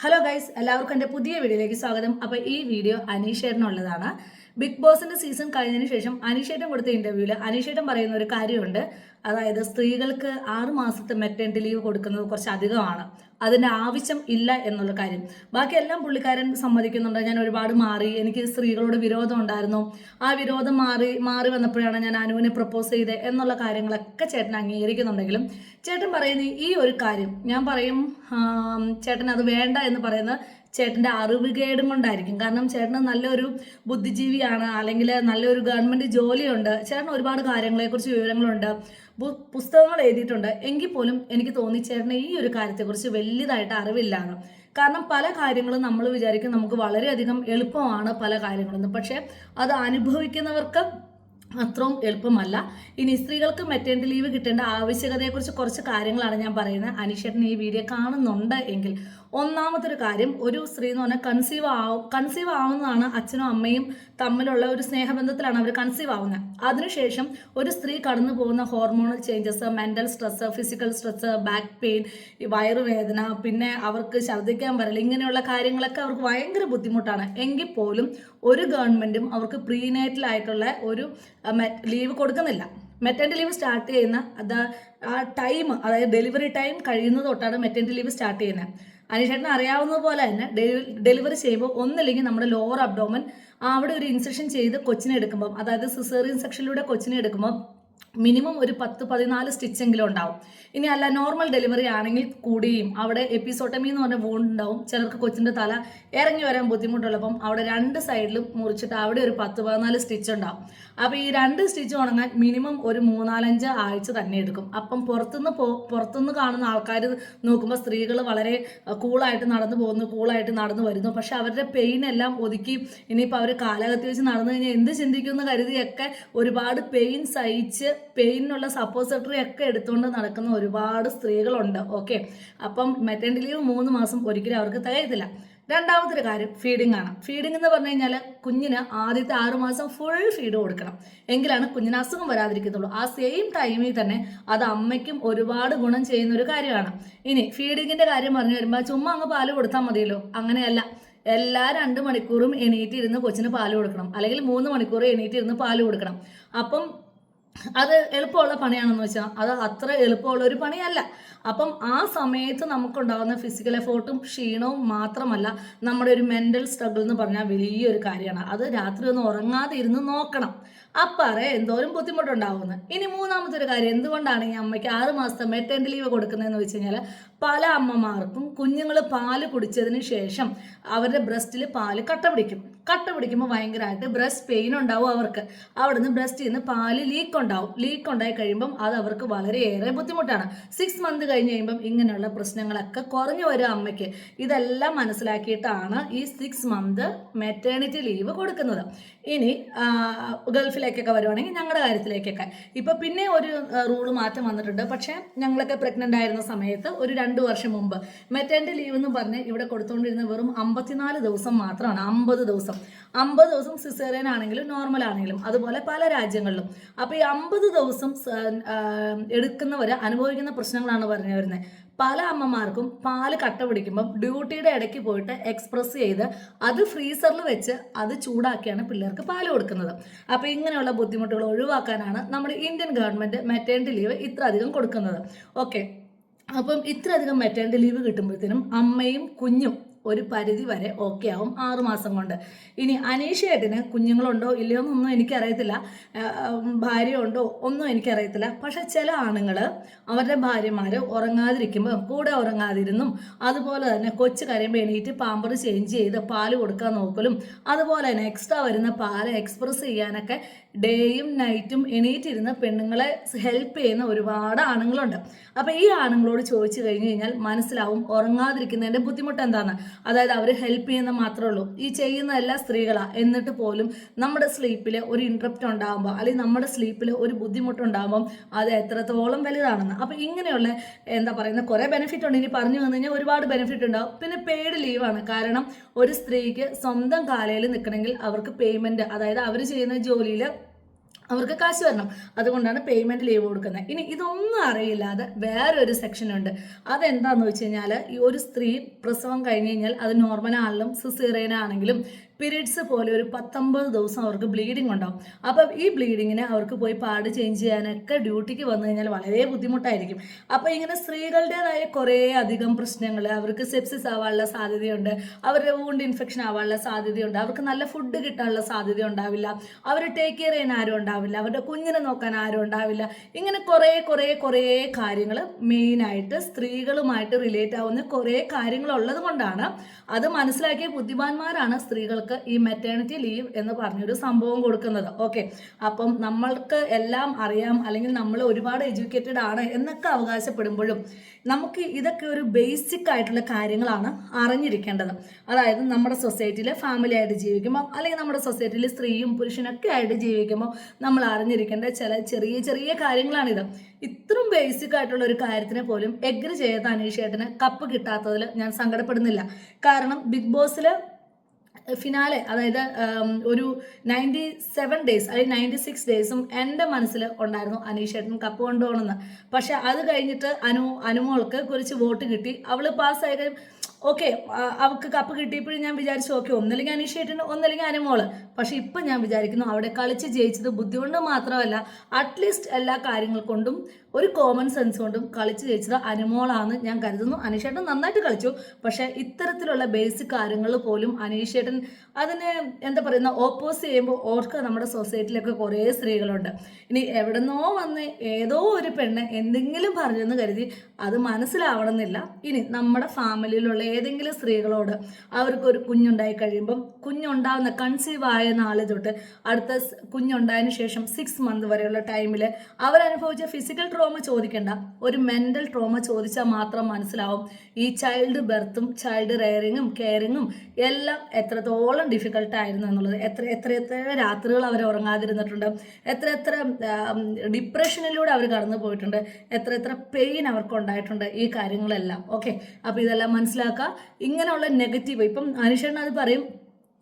Hello guys എല്ലാവർക്കും എന്റെ പുതിയ വീഡിയോയിലേക്ക് സ്വാഗതം. അപ്പോൾ ഈ വീഡിയോ അനീഷേട്ടനുള്ളതാണ്. ബിഗ് ബോസിന്റെ സീസൺ കഴിഞ്ഞതിന് ശേഷം അനീഷേട്ടൻ കൊടുത്ത ഇന്റർവ്യൂവിൽ അനീഷേട്ടൻ പറയുന്ന ഒരു കാര്യമുണ്ട്. അതായത് സ്ത്രീകൾക്ക് ആറ് മാസത്തെ മെറ്റേണിറ്റി ലീവ് കൊടുക്കുന്നത് കുറച്ച് അധികമാണ് അതിന്റെ ആവശ്യം ഇല്ല എന്നുള്ള കാര്യം. ബാക്കിയെല്ലാം പുള്ളിക്കാരൻ സമ്മതിക്കുന്നുണ്ട്. ഞാൻ ഒരുപാട് മാറി. എനിക്ക് സ്ത്രീകളോട് വിരോധം ഉണ്ടായിരുന്നു. ആ വിരോധം മാറി മാറി വന്നപ്പോഴാണ് ഞാൻ അനുവിനെ പ്രപ്പോസ് ചെയ്തത് എന്നുള്ള കാര്യങ്ങളൊക്കെ ചേട്ടൻ അംഗീകരിക്കുന്നുണ്ടെങ്കിലും ചേട്ടൻ പറയുന്ന ഈ ഒരു കാര്യം ഞാൻ പറയും ചേട്ടൻ അത് വേണ്ട എന്ന് പറയുന്നത് ചേട്ടന്റെ അറിവുകേടും കൊണ്ടായിരിക്കും. കാരണം ചേട്ടന് നല്ലൊരു ബുദ്ധിജീവിയാണ് അല്ലെങ്കിൽ നല്ലൊരു ഗവൺമെന്റ് ജോലിയുണ്ട്. ചേട്ടൻ ഒരുപാട് കാര്യങ്ങളെക്കുറിച്ച് വിവരങ്ങളുണ്ട്. പുസ്തകങ്ങൾ എഴുതിയിട്ടുണ്ട്. എങ്കിൽ പോലും എനിക്ക് തോന്നി ചേട്ടന് ഈ ഒരു കാര്യത്തെക്കുറിച്ച് വലിയതായിട്ട് അറിവില്ലാന്ന്. കാരണം പല കാര്യങ്ങളും നമ്മൾ വിചാരിക്കും നമുക്ക് വളരെയധികം എളുപ്പമാണ് പല കാര്യങ്ങളെന്ന്. പക്ഷേ അത് അനുഭവിക്കുന്നവർക്ക് അത്രയും എളുപ്പമല്ല. ഇനി സ്ത്രീകൾക്ക് മെറ്റേണിറ്റി ലീവ് കിട്ടേണ്ട ആവശ്യകതയെക്കുറിച്ച് കുറച്ച് കാര്യങ്ങളാണ് ഞാൻ പറയുന്നത്. അനീഷേട്ടൻ ഈ വീഡിയോ കാണുന്നുണ്ട് എങ്കിൽ ഒന്നാമത്തെ ഒരു കാര്യം ഒരു സ്ത്രീ എന്ന് പറഞ്ഞാൽ കൺസീവ് ആവും കൺസീവ് ആവുന്നതാണ് അച്ഛനും അമ്മയും തമ്മിലുള്ള ഒരു സ്നേഹബന്ധത്തിലാണ് അവർ കൺസീവ് ആവുന്നത് അതിനുശേഷം ഒരു സ്ത്രീ കടന്നു പോകുന്ന hormonal changes mental stress physical stress back pain വയറുവേദന പിന്നെ അവർക്ക് ഛർദ്ദിക്കാൻ വരൽ ഇങ്ങനെയുള്ള കാര്യങ്ങളൊക്കെ അവർക്ക് ഭയങ്കര ബുദ്ധിമുട്ടാണ്. എങ്കിൽ പോലും ഒരു ഗവൺമെന്റും അവർക്ക് പ്രീനേറ്റൽ ആയിട്ടുള്ള ഒരു ലീവ് കൊടുക്കുന്നില്ല. മെറ്റേണിറ്റി ലീവ് സ്റ്റാർട്ട് ചെയ്യുന്ന അത് ആ ടൈം അതായത് ഡെലിവറി ടൈം കഴിയുന്നത് തൊട്ടാണ് മെറ്റേണിറ്റി ലീവ് സ്റ്റാർട്ട് ചെയ്യുന്നത് അനീഷേട്ടന് അറിയാവുന്നത് പോലെ തന്നെ ഡെലിവറി ചെയ്യുമ്പോൾ ഒന്നില്ലെങ്കിൽ നമ്മുടെ ലോവർ അബ്ഡോമൻ അവിടെ ഒരു ഇൻസെക്ഷൻ ചെയ്ത് കൊച്ചിനെ എടുക്കുമ്പോൾ അതായത് സിസേറിയൻ സെക്ഷനിലൂടെ കൊച്ചിനെ എടുക്കുമ്പോൾ മിനിമം ഒരു പത്ത് പതിനാല് സ്റ്റിച്ചെങ്കിലും ഉണ്ടാവും. ഇനി അല്ല നോർമൽ ഡെലിവറി ആണെങ്കിൽ കൂടിയും അവിടെ എപ്പിസോട്ടമി എന്ന് പറഞ്ഞ വൂണ്ട് ഉണ്ടാവും. ചിലർക്ക് കൊച്ചിന്റെ തല ഇറങ്ങി വരാൻ ബുദ്ധിമുട്ടുള്ളപ്പം അവിടെ രണ്ട് സൈഡിലും മുറിച്ചിട്ട് അവിടെ ഒരു പത്ത് പതിനാല് സ്റ്റിച്ച് ഉണ്ടാവും. അപ്പോൾ ഈ രണ്ട് സ്റ്റിച്ച് ഉണങ്ങാൻ മിനിമം ഒരു മൂന്നാലഞ്ച് ആഴ്ച തന്നെ എടുക്കും. അപ്പം പുറത്തുനിന്ന് പുറത്തുനിന്ന് കാണുന്ന ആൾക്കാർ നോക്കുമ്പോൾ സ്ത്രീകൾ വളരെ കൂളായിട്ട് നടന്നു പോകുന്നു കൂളായിട്ട് നടന്നു വരുന്നു. പക്ഷെ അവരുടെ പെയിൻ എല്ലാം ഒതുക്കി ഇനിയിപ്പോൾ അവർ കാലകത്തി വെച്ച് നടന്നു കഴിഞ്ഞാൽ എന്ത് ചിന്തിക്കുമെന്ന് കരുതിയൊക്കെ ഒരുപാട് പെയിൻ സഹിച്ച് പെയിനുള്ള സപ്പോസിറ്ററി ഒക്കെ എടുത്തുകൊണ്ട് നടക്കുന്ന ഒരുപാട് സ്ത്രീകളുണ്ട്. ഓക്കെ? അപ്പം മെറ്റേണ്ടി ലീവ് മൂന്ന് മാസം ഒരിക്കലും അവർക്ക് തികയത്തില്ല രണ്ടാമത്തൊരു കാര്യം ഫീഡിംഗ് ആണ്. ഫീഡിംഗ് എന്ന് പറഞ്ഞു കഴിഞ്ഞാൽ കുഞ്ഞിന് ആദ്യത്തെ ആറുമാസം ഫുൾ ഫീഡ് കൊടുക്കണം. എങ്കിലാണ് കുഞ്ഞിന് അസുഖം വരാതിരിക്കത്തുള്ളൂ. ആ സെയിം ടൈമിൽ തന്നെ അത് അമ്മയ്ക്കും ഒരുപാട് ഗുണം ചെയ്യുന്ന ഒരു കാര്യമാണ്. ഇനി ഫീഡിങ്ങിന്റെ കാര്യം പറഞ്ഞു വരുമ്പോൾ ചുമ്മാ അങ്ങ് പാൽ കൊടുത്താൽ മതിയല്ലോ? അങ്ങനെയല്ല. എല്ലാ രണ്ട് മണിക്കൂറും എണീറ്റിരുന്ന് കൊച്ചിന് പാൽ കൊടുക്കണം. അല്ലെങ്കിൽ മൂന്ന് മണിക്കൂർ എണീറ്റിരുന്ന് പാൽ കൊടുക്കണം. അപ്പം അത് എളുപ്പമുള്ള പണിയാണെന്ന് വെച്ചാൽ അത് അത്ര എളുപ്പമുള്ള ഒരു പണിയല്ല. അപ്പം ആ സമയത്ത് നമുക്കുണ്ടാകുന്ന ഫിസിക്കൽ എഫോർട്ടും ക്ഷീണവും മാത്രമല്ല നമ്മുടെ ഒരു മെന്റൽ സ്ട്രഗിൾ എന്ന് പറഞ്ഞാൽ വലിയൊരു കാര്യമാണ്. അത് രാത്രി ഒന്ന് ഉറങ്ങാതെ ഇരുന്ന് നോക്കണം. അപ്പാറെ എന്തോരം ബുദ്ധിമുട്ടുണ്ടാവുന്നത് ഇനി മൂന്നാമത്തെ ഒരു കാര്യം എന്തുകൊണ്ടാണ് ഈ അമ്മയ്ക്ക് ആറ് മാസത്തെ മെറ്റേണിറ്റി ലീവ് കൊടുക്കുന്നതെന്ന് വെച്ച് കഴിഞ്ഞാൽ പല അമ്മമാർക്കും കുഞ്ഞുങ്ങൾ പാൽ കുടിച്ചതിന് ശേഷം അവരുടെ ബ്രസ്റ്റിൽ പാൽ കട്ട പിടിക്കും കട്ട പിടിക്കുമ്പോൾ ഭയങ്കരമായിട്ട് ബ്രസ്റ്റ് പെയിൻ ഉണ്ടാവും അവർക്ക്. അവിടുന്ന് ബ്രസ്റ്റിൽ നിന്ന് പാൽ ലീക്ക് ഉണ്ടാവും. ലീക്ക് ഉണ്ടായി കഴിയുമ്പം അത് അവർക്ക് വളരെയേറെ ബുദ്ധിമുട്ടാണ്. സിക്സ് മന്ത് കഴിഞ്ഞ് കഴിയുമ്പം ഇങ്ങനെയുള്ള പ്രശ്നങ്ങളൊക്കെ കുറഞ്ഞു വരും അമ്മയ്ക്ക്. ഇതെല്ലാം മനസ്സിലാക്കിയിട്ടാണ് ഈ സിക്സ് മന്ത് മെറ്റേണിറ്റി ലീവ് കൊടുക്കുന്നത്. ഇനി ഗൾഫിലേക്കൊക്കെ വരുവാണെങ്കിൽ ഞങ്ങളുടെ കാര്യത്തിലേക്കൊക്കെ. ഇപ്പൊ പിന്നെ ഒരു റൂൾ മാറ്റം വന്നിട്ടുണ്ട്. പക്ഷേ ഞങ്ങളൊക്കെ പ്രഗ്നന്റ് ആയിരുന്ന സമയത്ത് ഒരു രണ്ട് വർഷം മുമ്പ്. മെറ്റേണിറ്റി ലീവ് എന്ന് പറഞ്ഞ് ഇവിടെ കൊടുത്തുകൊണ്ടിരുന്ന വെറും അമ്പത്തിനാല് ദിവസം മാത്രമാണ്. അമ്പത് ദിവസം. അമ്പത് ദിവസം സിസേറിയൻ ആണെങ്കിലും നോർമൽ ആണെങ്കിലും അതുപോലെ പല രാജ്യങ്ങളിലും. അപ്പോൾ ഈ അമ്പത് ദിവസം എടുക്കുന്നവർ അനുഭവിക്കുന്ന പ്രശ്നങ്ങളാണ് പറഞ്ഞു വരുന്നത് പല അമ്മമാർക്കും പാൽ കട്ട പിടിക്കുമ്പം ഡ്യൂട്ടിയുടെ ഇടയ്ക്ക് പോയിട്ട് എക്സ്പ്രസ് ചെയ്ത് അത് ഫ്രീസറിൽ വെച്ച് അത് ചൂടാക്കിയാണ് പിള്ളേർക്ക് പാൽ കൊടുക്കുന്നത്. അപ്പോൾ ഇങ്ങനെയുള്ള ബുദ്ധിമുട്ടുകൾ ഒഴിവാക്കാനാണ് നമ്മുടെ ഇന്ത്യൻ ഗവൺമെന്റ് മെറ്റേണിറ്റി ലീവ് ഇത്ര അധികം കൊടുക്കുന്നത്. ഓക്കെ അപ്പം ഇത്രയധികം മെറ്റേണിറ്റി ലീവ് കിട്ടുമ്പോഴത്തേനും അമ്മയും കുഞ്ഞും ഒരു പരിധി വരെ ഓക്കെ ആവും ആറു മാസം കൊണ്ട്. ഇനി അനീഷേട്ടന് കുഞ്ഞുങ്ങളുണ്ടോ ഇല്ലയോ എന്നൊന്നും എനിക്കറിയത്തില്ല. ഭാര്യ ഉണ്ടോ ഒന്നും എനിക്കറിയത്തില്ല. പക്ഷെ ചില ആണുങ്ങൾ അവരുടെ ഭാര്യമാർ ഉറങ്ങാതിരിക്കുമ്പോൾ കൂടെ ഉറങ്ങാതിരുന്നും അതുപോലെ തന്നെ കൊച്ചു കരയുമ്പോൾ എണീറ്റ് പാമ്പർ ചേഞ്ച് ചെയ്ത് പാൽ കൊടുക്കാൻ നോക്കലും അതുപോലെ തന്നെ എക്സ്ട്രാ വരുന്ന പാൽ എക്സ്പ്രസ് ചെയ്യാനൊക്കെ ഡേയും നൈറ്റും എണീറ്റിരുന്ന് പെണ്ണുങ്ങളെ ഹെൽപ്പ് ചെയ്യുന്ന ഒരുപാട് ആണുങ്ങളുണ്ട്. അപ്പോൾ ഈ ആണുങ്ങളോട് ചോദിച്ചു കഴിഞ്ഞു കഴിഞ്ഞാൽ മനസ്സിലാവും ഉറങ്ങാതിരിക്കുന്നതിന്റെ ബുദ്ധിമുട്ട് എന്താണ് അതായത് അവർ ഹെൽപ്പ് ചെയ്യുന്ന മാത്രമേ ഉള്ളൂ. ഈ ചെയ്യുന്ന എല്ലാ സ്ത്രീകളാണ് എന്നിട്ട് പോലും നമ്മുടെ സ്ലീപ്പിൽ ഒരു ഇൻട്രപ്റ്റ് ഉണ്ടാകുമ്പോൾ അല്ലെങ്കിൽ നമ്മുടെ സ്ലീപ്പിൽ ഒരു ബുദ്ധിമുട്ടുണ്ടാകുമ്പോൾ അത് എത്രത്തോളം വലുതാണെന്ന്. അപ്പോൾ ഇങ്ങനെയുള്ള എന്താ പറയുന്ന കുറേ ബെനിഫിറ്റ് ഉണ്ട്. ഇനി പറഞ്ഞു വന്നു കഴിഞ്ഞാൽ ഒരുപാട് ബെനിഫിറ്റ് ഉണ്ടാവും. പിന്നെ പെയ്ഡ് ലീവാണ് കാരണം ഒരു സ്ത്രീക്ക് സ്വന്തം കാലയിൽ നിൽക്കണമെങ്കിൽ അവർക്ക് പേയ്മെന്റ് അതായത് അവർ ചെയ്യുന്ന ജോലിയിൽ അവർക്ക് കാശ് വരണം. അതുകൊണ്ടാണ് പേയ്മെന്റ് ലീവ് കൊടുക്കുന്നത്. ഇനി ഇതൊന്നും അറിയില്ലാതെ വേറൊരു സെക്ഷൻ ഉണ്ട്. അതെന്താന്ന് വെച്ച് കഴിഞ്ഞാൽ ഈ ഒരു സ്ത്രീ പ്രസവം കഴിഞ്ഞ് കഴിഞ്ഞാൽ അത് നോർമൽ ആണെങ്കിലും സിസേറിയൻ ആണെങ്കിലും പീരീഡ്സ് പോലെ ഒരു പത്തൊമ്പത് ദിവസം അവർക്ക് ബ്ലീഡിംഗ് ഉണ്ടാവും. അപ്പം ഈ ബ്ലീഡിങ്ങിന് അവർക്ക് പോയി പാട് ചേഞ്ച് ചെയ്യാനൊക്കെ ഡ്യൂട്ടിക്ക് വന്നു കഴിഞ്ഞാൽ വളരെ ബുദ്ധിമുട്ടായിരിക്കും. അപ്പോൾ ഇങ്ങനെ സ്ത്രീകളുടേതായ കുറേ അധികം പ്രശ്നങ്ങൾ അവർക്ക് സെപ്സിസ് ആവാനുള്ള സാധ്യതയുണ്ട് അവരുടെ വൂണ്ട് ഇൻഫെക്ഷൻ ആവാനുള്ള സാധ്യതയുണ്ട് അവർക്ക് നല്ല ഫുഡ് കിട്ടാനുള്ള സാധ്യത ഉണ്ടാവില്ല അവർ ടേക്ക് കെയർ ചെയ്യാൻ ആരും ഉണ്ടാവില്ല അവരുടെ കുഞ്ഞിനെ നോക്കാൻ ആരും ഉണ്ടാവില്ല ഇങ്ങനെ കുറേ കുറേ കുറേ കാര്യങ്ങൾ മെയിനായിട്ട് സ്ത്രീകളുമായിട്ട് റിലേറ്റ് ആവുന്ന കുറേ കാര്യങ്ങളുള്ളത് കൊണ്ടാണ് അത് മനസ്സിലാക്കിയ ബുദ്ധിമാന്മാരാണ് സ്ത്രീകൾക്ക് ഈ മെറ്റേണിറ്റി ലീവ് എന്ന് പറഞ്ഞൊരു സംഭവം കൊടുക്കുന്നത്. ഓക്കെ അപ്പം നമ്മൾക്ക് എല്ലാം അറിയാം അല്ലെങ്കിൽ നമ്മൾ ഒരുപാട് എഡ്യൂക്കേറ്റഡ് ആണ് എന്നൊക്കെ അവകാശപ്പെടുമ്പോഴും നമുക്ക് ഇതൊക്കെ ഒരു ബേസിക് ആയിട്ടുള്ള കാര്യങ്ങളാണ് അറിഞ്ഞിരിക്കേണ്ടത്. അതായത് നമ്മുടെ സൊസൈറ്റിയിൽ ഫാമിലി ആയിട്ട് ജീവിക്കുമ്പോൾ അല്ലെങ്കിൽ നമ്മുടെ സൊസൈറ്റിയിൽ സ്ത്രീയും പുരുഷനൊക്കെ ആയിട്ട് ജീവിക്കുമ്പോൾ നമ്മൾ അറിഞ്ഞിരിക്കേണ്ട ചില ചെറിയ ചെറിയ കാര്യങ്ങളാണിത്. ഇത്രയും ബേസിക് ആയിട്ടുള്ള ഒരു കാര്യത്തിനെ പോലും എഗ്രി ചെയ്ത അനീഷേട്ടന് കപ്പ് കിട്ടാത്തതിൽ ഞാൻ സങ്കടപ്പെടുന്നില്ല. കാരണം ബിഗ് ബോസിൽ ഫിനാലെ അതായത് ഒരു നയന്റി സെവൻ ഡേയ്സ് അല്ലെങ്കിൽ നയന്റി സിക്സ് ഡേയ്സും എന്റെ മനസ്സിൽ ഉണ്ടായിരുന്നു അനീഷേട്ടൻ കപ്പ് കൊണ്ടുപോകണമെന്ന്. പക്ഷെ അത് കഴിഞ്ഞിട്ട് അനു അനുമോൾക്ക് കുറച്ച് വോട്ട് കിട്ടി. അവൾ പാസ്സായി കഴിയും ഓക്കെ അവൾക്ക് കപ്പ് കിട്ടിയപ്പോഴും ഞാൻ വിചാരിച്ചു ഓക്കെ ഒന്നല്ലെങ്കിൽ അനീഷേട്ടന് ഒന്നല്ലെങ്കിൽ അനുമോൾ. പക്ഷെ ഇപ്പം ഞാൻ വിചാരിക്കുന്നു അവിടെ കളിച്ച് ജയിച്ചത് ബുദ്ധി കൊണ്ട് മാത്രമല്ല അറ്റ്ലീസ്റ്റ് എല്ലാ കാര്യങ്ങൾ കൊണ്ടും ഒരു കോമൺ സെൻസ് കൊണ്ടും കളിച്ച് ജയിച്ചത് അനുമോളാണ് ഞാൻ കരുതുന്നു. അനീഷേട്ടൻ നന്നായിട്ട് കളിച്ചു. പക്ഷേ ഇത്തരത്തിലുള്ള ബേസിക് കാര്യങ്ങൾ പോലും അനീഷേട്ടൻ അതിനെ എന്താ പറയുന്ന ഓപ്പോസ് ചെയ്യുമ്പോൾ ഓർക്കുക നമ്മുടെ സൊസൈറ്റിയിലൊക്കെ കുറേ സ്ത്രീകളുണ്ട്. ഇനി എവിടെന്നോ വന്ന് ഏതോ ഒരു പെണ്ണ് എന്തെങ്കിലും പറഞ്ഞെന്ന് കരുതി അത് മനസ്സിലാവണമെന്നില്ല. ഇനി നമ്മുടെ ഫാമിലിയിലുള്ള ഏതെങ്കിലും സ്ത്രീകളോട് അവർക്കൊരു കുഞ്ഞുണ്ടായി കഴിയുമ്പം കുഞ്ഞുണ്ടാവുന്ന കൺസീവ് ആയ നാളെ തൊട്ട് അടുത്ത കുഞ്ഞുണ്ടായതിനു ശേഷം സിക്സ് മന്ത് വരെയുള്ള ടൈമിൽ അവരനുഭവിച്ച ഫിസിക്കൽ ട്രോമ ചോദിക്കേണ്ട. ഒരു മെന്റൽ ട്രോമ ചോദിച്ചാൽ മാത്രം മനസ്സിലാവും. ഈ ചൈൽഡ് ബർത്തും ചൈൽഡ് റെയറിങ്ങും കെയറിങ്ങും എല്ലാം എത്രത്തോളം ഡിഫിക്കൽട്ട് ആയിരുന്നു എന്നുള്ളത്. എത്ര എത്ര എത്ര രാത്രികൾ അവർ ഉറങ്ങാതിരുന്നിട്ടുണ്ട്. എത്ര എത്ര ഡിപ്രഷനിലൂടെ അവർ കടന്നു പോയിട്ടുണ്ട്. എത്ര എത്ര പെയിൻ അവർക്ക് ഉണ്ടായിട്ടുണ്ട് ഈ കാര്യങ്ങളെല്ലാം. ഓക്കെ അപ്പോൾ ഇതെല്ലാം മനസ്സിലാക്കുക. ഇങ്ങനെയുള്ള നെഗറ്റീവ് ഇപ്പം അനുഷേണ അത് പറയും.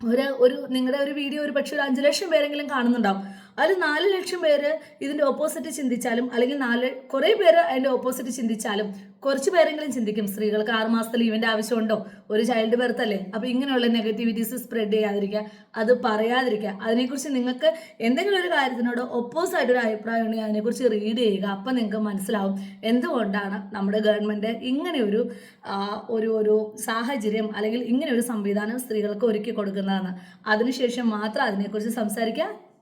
ഒരു ഒരു നിങ്ങളുടെ ഒരു വീഡിയോ ഒരു പക്ഷേ ഒരു അഞ്ച് ലക്ഷം പേരെങ്കിലും കാണുന്നുണ്ടാവും. അതിൽ നാല് ലക്ഷം പേര് ഇതിന്റെ ഓപ്പോസിറ്റ് ചിന്തിച്ചാലും അല്ലെങ്കിൽ നാല് കുറേ പേര് അതിന്റെ ഓപ്പോസിറ്റ് ചിന്തിച്ചാലും കുറച്ച് പേരെങ്കിലും ചിന്തിക്കും സ്ത്രീകൾക്ക് ആറുമാസത്തെ ലീവിന്റെ ആവശ്യമുണ്ടോ? ഒരു ചൈൽഡ് ബർത്ത് അല്ലേ? അപ്പോൾ ഇങ്ങനെയുള്ള നെഗറ്റിവിറ്റീസ് സ്പ്രെഡ് ചെയ്യാതിരിക്കുക അത് പറയാതിരിക്കുക. അതിനെക്കുറിച്ച് നിങ്ങൾക്ക് എന്തെങ്കിലും ഒരു കാര്യത്തിനോട് ഒപ്പോസ് ആയിട്ടൊരു അഭിപ്രായം ഉണ്ടെങ്കിൽ അതിനെക്കുറിച്ച് റീഡ് ചെയ്യുക. അപ്പം നിങ്ങൾക്ക് മനസ്സിലാവും എന്തുകൊണ്ടാണ് നമ്മുടെ ഗവൺമെന്റ് ഇങ്ങനെ ഒരു ഒരു ഒരു സാഹചര്യം അല്ലെങ്കിൽ ഇങ്ങനെ ഒരു സംവിധാനം സ്ത്രീകൾക്ക് ഒരുക്കി കൊടുക്കുന്നതെന്ന്. അതിനുശേഷം മാത്രം അതിനെക്കുറിച്ച് സംസാരിക്കുക.